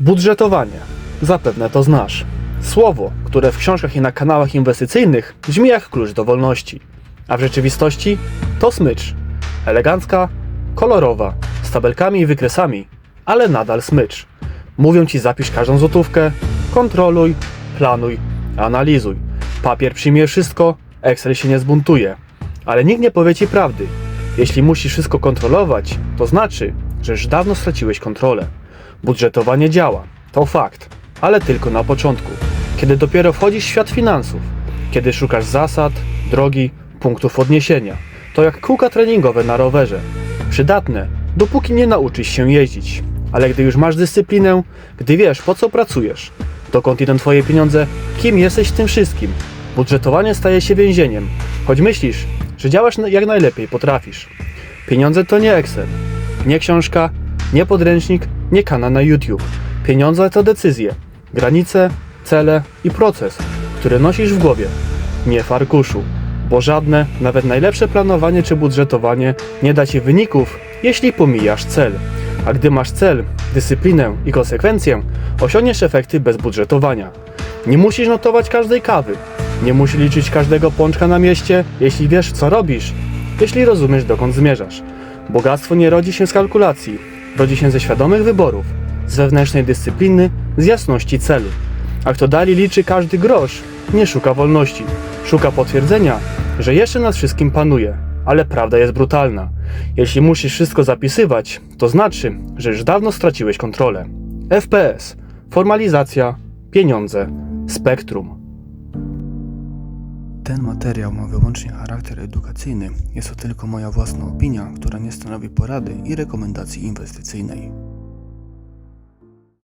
Budżetowanie. Zapewne to znasz. Słowo, które w książkach i na kanałach inwestycyjnych brzmi jak klucz do wolności. A w rzeczywistości to smycz. Elegancka, kolorowa, z tabelkami i wykresami, ale nadal smycz. Mówią ci zapisz każdą złotówkę, kontroluj, planuj, analizuj. Papier przyjmie wszystko, Excel się nie zbuntuje. Ale nikt nie powie ci prawdy. Jeśli musisz wszystko kontrolować, to znaczy, że już dawno straciłeś kontrolę. Budżetowanie działa, to fakt, ale tylko na początku, kiedy dopiero wchodzisz w świat finansów, kiedy szukasz zasad, drogi, punktów odniesienia. To jak kółka treningowe na rowerze. Przydatne, dopóki nie nauczysz się jeździć. Ale gdy już masz dyscyplinę, gdy wiesz po co pracujesz, dokąd idą twoje pieniądze, kim jesteś w tym wszystkim, budżetowanie staje się więzieniem, choć myślisz, że działasz jak najlepiej potrafisz. Pieniądze to nie Excel, nie książka, nie podręcznik, nie kanał na YouTube. Pieniądze to decyzje, granice, cele i proces, który nosisz w głowie, nie w arkuszu. Bo żadne, nawet najlepsze planowanie czy budżetowanie nie da ci wyników, jeśli pomijasz cel. A gdy masz cel, dyscyplinę i konsekwencję, osiągniesz efekty bez budżetowania. Nie musisz notować każdej kawy, nie musisz liczyć każdego pączka na mieście, jeśli wiesz co robisz, jeśli rozumiesz dokąd zmierzasz. Bogactwo nie rodzi się z kalkulacji, rodzi się ze świadomych wyborów, z wewnętrznej dyscypliny, z jasności celu. A kto dalej liczy każdy grosz, nie szuka wolności. Szuka potwierdzenia, że jeszcze nad wszystkim panuje. Ale prawda jest brutalna. Jeśli musisz wszystko zapisywać, to znaczy, że już dawno straciłeś kontrolę. FPS, formalizacja, pieniądze, spektrum. Ten materiał ma wyłącznie charakter edukacyjny. Jest to tylko moja własna opinia, która nie stanowi porady i rekomendacji inwestycyjnej.